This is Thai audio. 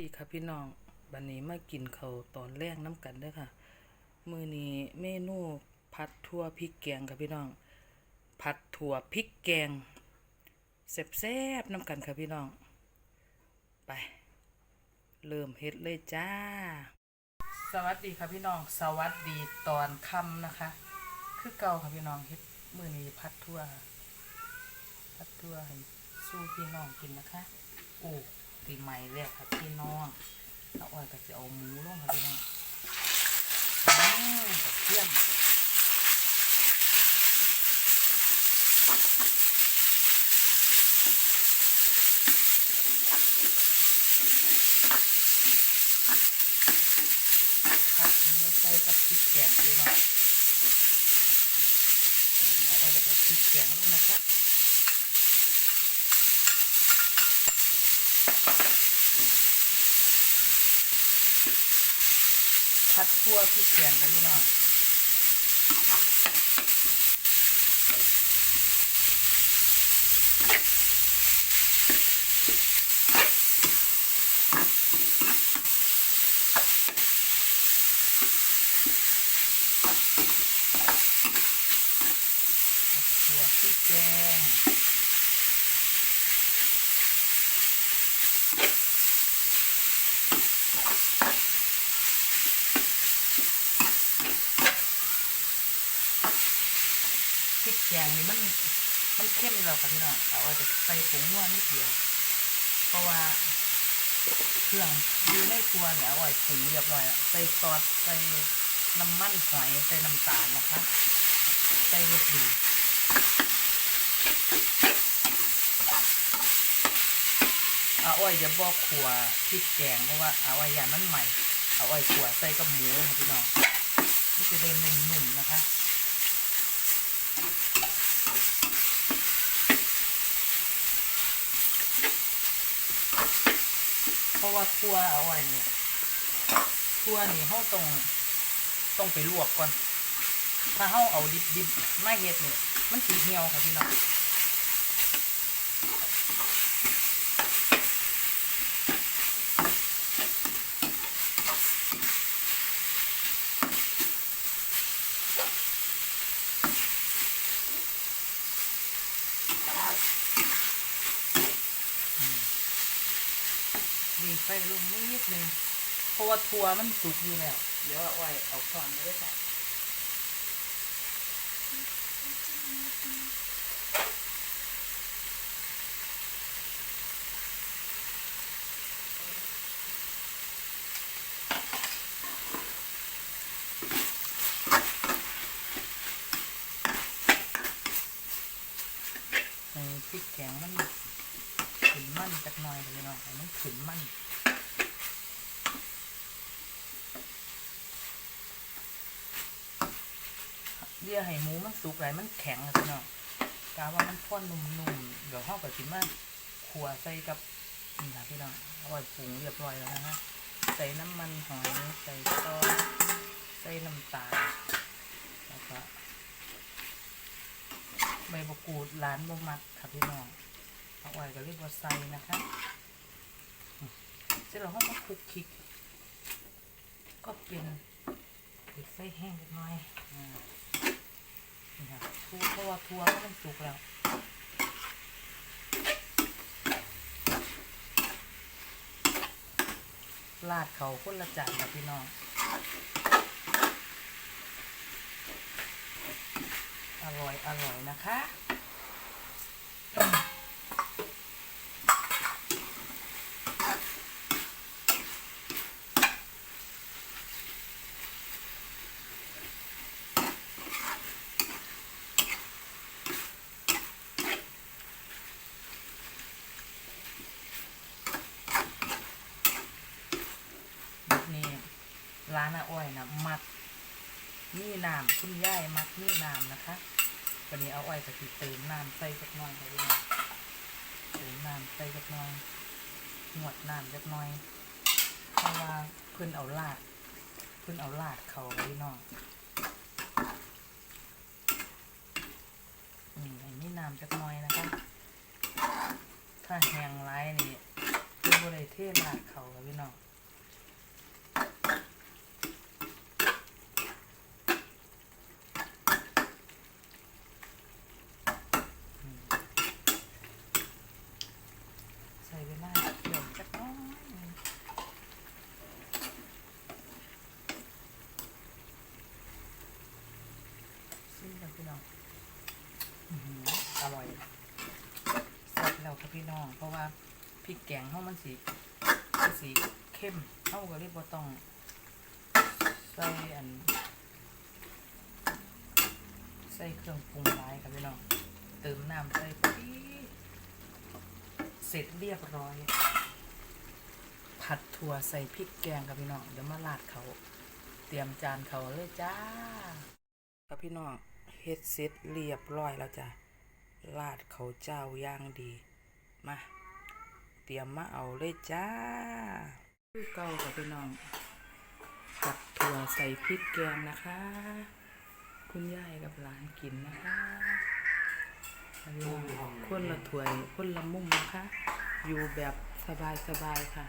ดีค่ะพี่น้องบันนี้มากินเขาวตอนแรกน้ำกันด้อค่ะ มือนี้เมนูผัดทั่วพริกแกงค่ะพี่น้อง ผัดถั่วพริกแกงแซ่บๆน้ำกันค่ะพี่น้อง ไป เริ่มเฮ็ดเลยจ้า สวัสดีค่ะพี่น้อง สวัสดีตอนค่ำนะคะ คือเก่าค่ะพี่น้องเฮ็ดมือนี้ผัดทั่วผัดทั่วให้สู้พี่น้องกินนะคะ โอ้ ปีใหม่แล้วค่ะพี่น้องเอาอ้อยก็จะเอาหมูลงค่ะพี่น้องกระเทียมผัดเนื้อใส่กับพริกแกงพี่น้องเดี๋ยวเอาอ้อยแล้วก็พริกแกงลงนะคะ พัดทั่วพริกแกงกันพี่น้องพัดทั่วพริกแกง แกงนี่มันมันเข้มแล้วค่ะพี่น้องเอาไว้จะใส่ผงนัวนิดเดียว เพราะว่าเครื่องอยู่ในตัวเนี่ยอาไว้ปรุงเรียบร้อยใส่ซอสใส่น้ำมันหอยใส่น้ำตาลนะคะ ใส่รสดีเอาไว้จะบอกขัวพริกแกงเพราะว่าเอาไว้ยยามันใหม่เอาไว้ขัวใส่กับหมูค่ะพี่น้องนี่จะเป็นนุ่มๆนะคะ เพราะว่าทั่วเอาไว้เนี่ยทั่วนี่เขาต้องต้องไปลวกก่อน ถ้าเขาเอาดิบดิบไม่เห็ดเนี่ยมันสีเหี่ยวค่ะพี่น้อง มีไฟลงนิดนึงเพราะว่าทั่วมันสุกอยู่แล้ว เดี๋ยวเอาไว้เอาช้อนมาได้ใส่ให้พริกแกงมัน ขึ้นมันจักหน่อยเลยเนาะให้มันขึ้นมันเดี๋ยวให้หมูมันสุกไหลมันแข็งอะพี่น้องกาว่ามันพ่อนนุ่มๆเดี๋ยวห้องกับสิมาขัวใส่กับนี่ค่ะพี่น้องเอาไว้ปรุงเรียบร้อยแล้วนะฮะใส่น้ำมันหอยใส่ซอสใส่น้ำตาลแล้วก็ใบมะกรูดร้านบ่มักค่ะพี่น้อง เอาไว้ก็เรียกว่าไซนะคะเสร็จแล้วเราก็คลุกคลิก ก็เป็นปิดไฟแห้งเล็กน้อยนี่ค่ะทัวเพราะว่าทัวก็มันสุกแล้วลาดเขาคนละจานค่ะพี่น้องอร่อย อร่อยนะคะ นี่ ร้านอาอ้อยนะมักนี่น้ำคุณย่ายมักนี่น้ำนะคะวันนี้เอาอ้อยก็คือเติมน้ำใส่สักหน่อยค่ะพี่น้องเติมน้ำใส่สักหน่อยหวดน้ำสักหน่อยเพราะว่าเพิ่นเอาลาดเพิ่นเอาลาดเขาพี่น้องอืมอันนี้น้ำสักหน่อยนะคะถ้าแห้งไรนี่เพิ่นบ่ได้เทลาดเขาพี่น้อง พี่น้อง เพราะว่าพริกแกงเฮามันสีมันสีเข้มเฮาก็เลยบ่ต้องใส่อัน ใส่เครื่องปรุงหลายค่ะพี่น้อง เติมน้ำใส่ปีเสร็จเรียบร้อย ผัดถั่วใส่พริกแกงค่ะพี่น้อง เดี๋ยวมาราดเขาเตรียมจานเขาเลยจ้าค่ะพี่น้องเฮ็ดเสร็จเรียบร้อยแล้วจ้ะราดเขาเจ้าย่างดี มา เตรียมมาเอาเลยจ้าคือเก่ากับพี่น้องกับถั่วใส่พริกแกงนะคะ คุณยายกับหลานกินนะคะคนละถ้วยคนละมุมนะคะ อยู่แบบสบายๆค่ะ